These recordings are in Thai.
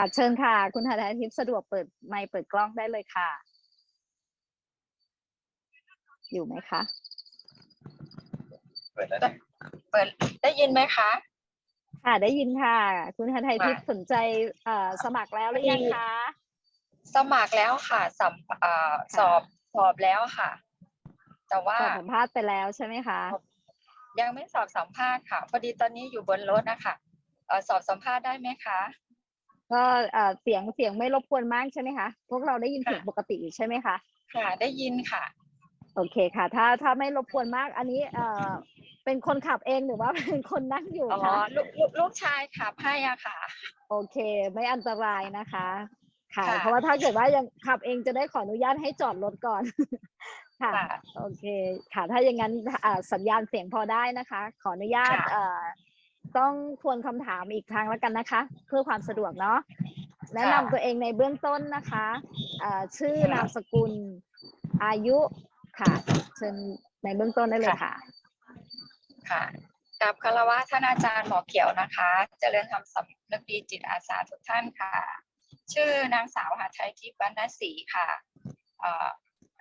ค่ะเชิญค่ะ คุณธนาทิพย์สะดวกเปิดไมค์เปิดกล้องได้เลยค่ะ อยู่ไหมคะ เปิดแล้วเนี่ยเปิดได้ยินไหมคะค่ะได้ยินค่ะ คุณธนาทิพย์สนใจเอ่อสมัครแล้วหรือยังคะ สมัครแล้วค่ะสัมเอ่อค่ะสอบสอบแล้วค่ะ แต่ว่าสอบสัมภาษณ์ไปแล้วใช่ไหมคะ ยังไม่สอบสัมภาษณ์ค่ะ พอดีตอนนี้อยู่บนรถนะคะเอ่อสอบสัมภาษณ์ได้ไหมคะ ก็เอ่อเสียงเสียงไม่รบกวนมากใช่ไหมคะ พวกเราได้ยินเสียงค่ะปกติอยู่ใช่ไหมคะ ค่ะ ได้ยินค่ะ โอเคค่ะ ถ้าถ้าไม่รบกวนมาก อันนี้เอ่อเป็นคนขับเองหรือว่าเป็นคนนั่งอยู่อ๋อคะลูกลูกลูกชายขับให้อะค่ะ โอเค ไม่อันตรายนะคะค่ะค่ะ เพราะว่าถ้าเกิดว่ายังขับเองจะได้ขออนุญาตให้จอดรถก่อน ค่ะค่ะโอเค ค่ะ ถ้าอย่างนั้นอ่าสัญญาณเสียงพอได้นะคะ ขออนุญาตค่ะเอ่อ ต้องทวนคำถามอีกครั้งแล้วกันนะคะ เพื่อความสะดวกเนาะแนะนำตัวเองในเบื้องต้นนะคะเอ่อชื่อนามสกุลอายุค่ะเชิญในเบื้องต้นได้เลยค่ะ ค่ะกับคารวะท่านอาจารย์หมอเขียวนะคะเจริญธรรมสำนึกดีจิตอาสาทุกท่านค่ะ ชื่อนางสาวหาไทยทิพย์วรรณศรีค่ะเอ่อ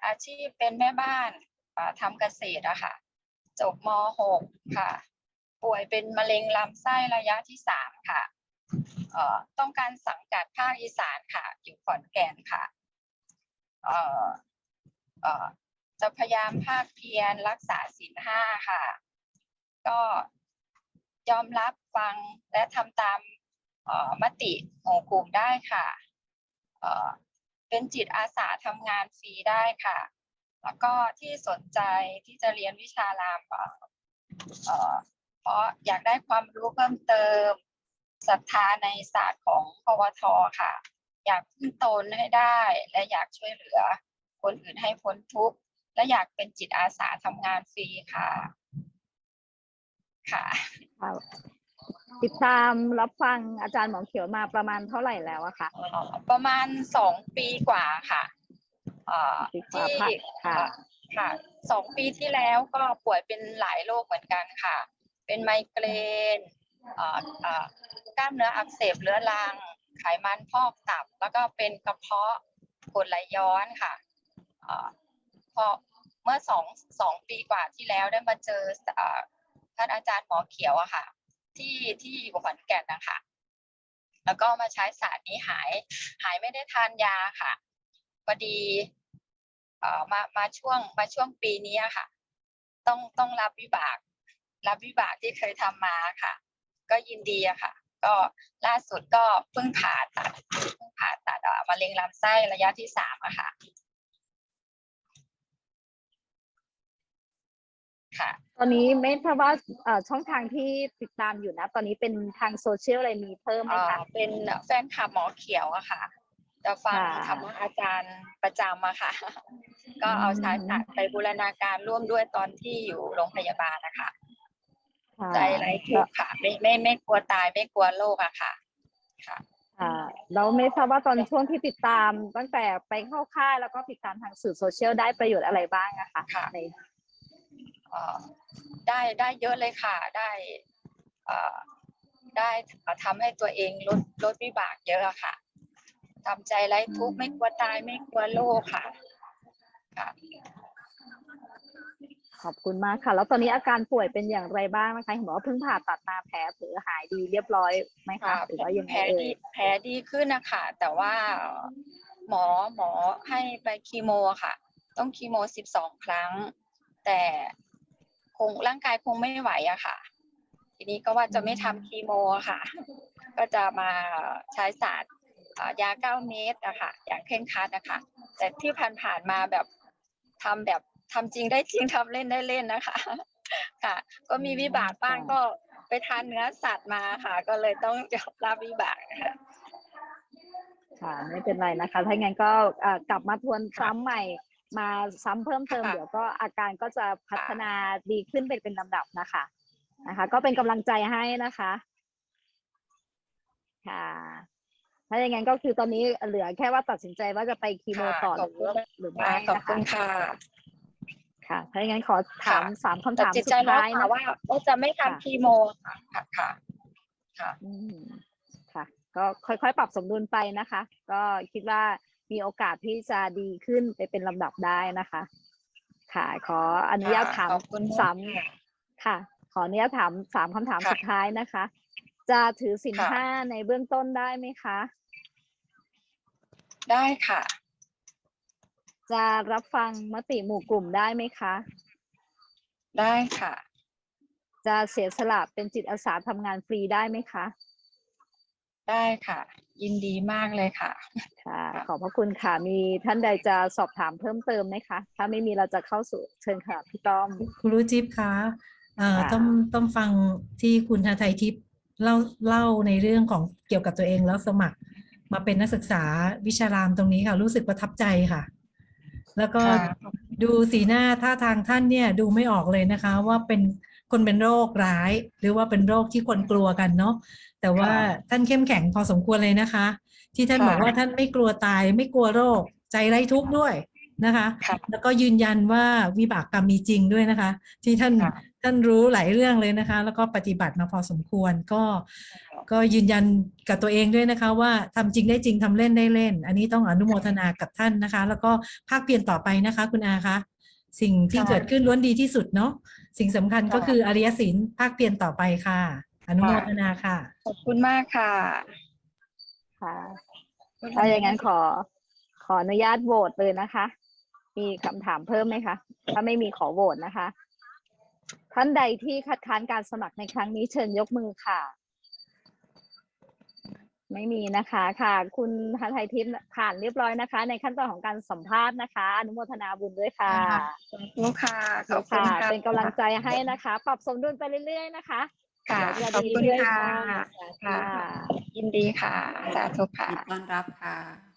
อาชีพเป็นแม่บ้านเอ่อทำเกษตรอะค่ะ จบม .6 ค่ะ ป่วยเป็นมะเร็งลำไส้ระยะที่สามค่ะต้องการสังกัดภาคอีสานค่ะ อยู่ขอนแก่นค่ะจะพยายามภาคเพียรรักษาศีลห้าค่ะ ก็ยอมรับฟังและทำตามมติหมู่กลุ่มได้ค่ะ เป็นจิตอาสาทำงานฟรีได้ค่ะ แล้วก็ที่สนใจที่จะเรียนวิชารามเราะอยากได้ความรู้เพิ่มเติมศรัทธาในศาสตร์ของปวทค่ะ อยากพึ่งตนให้ได้ และอยากช่วยเหลือ คนอื่นให้พ้นทุกข์และอยากเป็นจิตอาสาทำงานฟรีค่ะ ค่ะค่ะติดตามรับฟังอาจารย์หมอเขียวมาประมาณเท่าไหร่แล้วอะคะเอ่อประมาณสองปีกว่าค่ะเอ่อปีกว่าที่ค่ะเอ่อค่ะสองปีที่แล้วก็ป่วยเป็นหลายโรคเหมือนกันค่ะ เป็นไมเกรนกล้ามเนื้ออักเสบเรื้อรัง ไขมันพอกตับ แล้วก็เป็นกระเพาะกดไหลย้อนค่ะพอเมื่อสองสองปีกว่าที่แล้วได้มาเจอท่านอาจารย์หมอเขียวอะค่ะ ที่ที่ขอนแก่นนะคะแล้วก็มาใช้สารนี้หาย หายไม่ได้ทานยาค่ะพอดีมามาช่วงมาช่วงปีนี้ค่ะ ต้องต้องรับวิบาก รับวิบากที่เคยทำมาค่ะ ก็ยินดีอะค่ะ ก็ล่าสุดก็เพิ่งผ่าตัดเพิ่งผ่าตัดเอ่อมะเร็งลำไส้ระยะที่สามอะค่ะ ค่ะ ตอนนี้ไม่ทราบว่าเอ่อช่องทางที่ติดตามอยู่นะ ตอนนี้เป็นทางโซเชียลอะไรมีเพิ่มไหมเอ่อคะเป็นแฟนคลับหมอเขียวอะค่ะจะฟังค่ะธรรมะอาจารย์ประจำอะค่ะ ก็เอาอืมใช้ไปบูรณาการร่วมด้วยตอนที่อยู่โรงพยาบาลนะคะค่ะ ใจไร้ทุกข์ค่ะไม่ไม่ไม่กลัวตายไม่กลัวโรคอะค่ะ ค่ะค่ะเราไม่ทราบว่าตอนช่วงที่ติดตามตั้งแต่ไปเข้าค่ายแล้วก็ติดตามทางสื่อโซเชียลได้ประโยชน์อะไรบ้างอะคะค่ะในเอ่อได้ได้เยอะเลยค่ะ ได้เอ่อได้ทำให้ตัวเองลดลดวิบากเยอะอะค่ะทำใจไร้ทุกข์ไม่กลัวตายไม่กลัวโรคค่ะค่ะ ขอบคุณมากค่ะ แล้วตอนนี้อาการป่วยเป็นอย่างไรบ้างนะคะเห็นบอกว่าเพิ่งผ่าตัดมาแผลเผลอหายดีเรียบร้อยไหมคะค่ะหรือว่ายังแผไงลเอ่ดียแผลดีขึ้นนะคะแต่ว่าหมอหมอให้ไปคีโมค่ะ ต้องคีโมสิบสองครั้ง แต่คงร่างกายคงไม่ไหวอะค่ะ ทีนี้ก็ว่าจะไม่ทำคีโมอะค่ะ ก็จะมาใช้ศาสตร์อ่ายาเก้าเม็ดอะค่ะ อย่างเคร่งครัดนะคะ แต่ที่ผ่านๆมาแบบทำแบบ ทำจริงได้จริงทำเล่นได้เล่นนะคะ ค่ะ ก็มีวิบากบ้างก็ไปทานเนื้อสัตว์มาค่ะ ก็เลยต้องยอมรับวิบากนะคะค่ะไม่เป็นไรนะคะ ถ้างั้นก็เอ่อกลับมาทวนซ้ำใหม่มาซ้ำเพิ่มเติมค่ะเดี๋ยวก็อาการก็จะพัฒนาดีขึ้นเป็นเป็นลำดับนะคะนะคะ ก็เป็นกำลังใจให้นะคะค่ะถ้าอย่างนั้นก็คือตอนนี้เหลือแค่ว่าตัดสินใจว่าจะไปคีโมค่ะต่อขหอบคุรือณหรืออ่าไม่ขอบนะคุคะณค่ะ ค่ะ ถ้าอย่างนั้นขอถามค่ะสามคำตัดถามสินสุใจดแล้วท้ายค่ะนะว่าว่าจะไม่ค่ะทำคีโมค่ะค่ะค่ะค่ะอืมค่ะ ก็ค่อยๆ ปรับสมดุลไปนะคะ ก็คิดว่ามีโอกาสที่จะดีขึ้นไปเป็นลำดับได้นะคะ ค่ะ ขออนุญาตถามขอบคุณสามค่ะค่ะ ขออนุญาตถามสามคำถามค่ะสุดท้ายนะคะ จะถือสินค่ะห้าในเบื้องต้นได้ไหมคะ ได้ค่ะ จะรับฟังมติหมู่กลุ่มได้ไหมคะ ได้ค่ะ จะเสียสละเป็นจิตอาสาทำงานฟรีได้ไหมคะ ได้ค่ะ ยินดีมากเลยค่ะ ค่ะค่ะขอบพระคุณค่ะ มีท่านใดจะสอบถามเพิ่มเติมไหมคะ ถ้าไม่มีเราจะเข้าสู่เชิญค่ะพี่ต้อมคุณรู้จิ๊บคะเอ่อค่ะ ต้องต้องฟังที่คุณทาไทยทิพย์เล่าเล่าในเรื่องของเกี่ยวกับตัวเองแล้วสมัคร มาเป็นนักศึกษาวิชารามตรงนี้ค่ะ รู้สึกประทับใจค่ะ แล้วก็ค่ะดูสีหน้าท่าทางท่านเนี่ยดูไม่ออกเลยนะคะ ว่าเป็นคนเป็นโรคร้าย หรือว่าเป็นโรคที่คนกลัวกันเนาะแต่ว่าค่ะท่านเข้มแข็งพอสมควรเลยนะคะ ที่ท่านค่ะบอกว่าท่านไม่กลัวตาย ไม่กลัวโรค ใจไร้ทุกข์ด้วยนะคะค่ะแล้วก็ยืนยันว่าวิบากกรรมมีจริงด้วยนะคะ ที่ท่านค่ะ ท่านรู้หลายเรื่องเลยนะคะ แล้วก็ปฏิบัติมาพอสมควรก็ก็ยืนยันกับตัวเองด้วยนะคะ ว่าทำจริงได้จริงทำเล่นได้เล่น อันนี้ต้องอนุโมทนากับท่านนะคะ แล้วก็ภาคเปลี่ยนต่อไปนะคะ คุณอาคะสิ่งที่ค่ะเกิดขึ้นล้วนดีที่สุดเนาะสิ่งสำคัญก็ค่ะคืออริยศิลป์ภาคเปลี่ยนต่อไปค่ะ อนุโมทนาค่ะขอบคุณมากค่ะค่ะถ้าอย่างนั้นขอขออนุญาตโหวตเลยนะคะ มีคำถามเพิ่มไหมคะ ถ้าไม่มีขอโหวตนะคะ ท่านใดที่คัดค้านการสมัครในครั้งนี้เชิญยกมือค่ะ ไม่มีนะคะค่ะ คุณฮาไทยทิพย์ผ่านเรียบร้อยนะคะ ในขั้นตอนของการสัมภาษณ์นะคะ อนุโมทนาบุญด้วยค่ะค่ะลูกค่ะขอบคุณค่ะค่ะเป็นกำลังใจให้นะคะ ปรับสมดุลไปเรื่อย ๆ นะคะค่ะเดี๋ยวขอจะบดีคุณเรื่อยค่ะๆค่ะ ยินดีค่ะสาธุค่ะยินดีต้อนรับค่ะ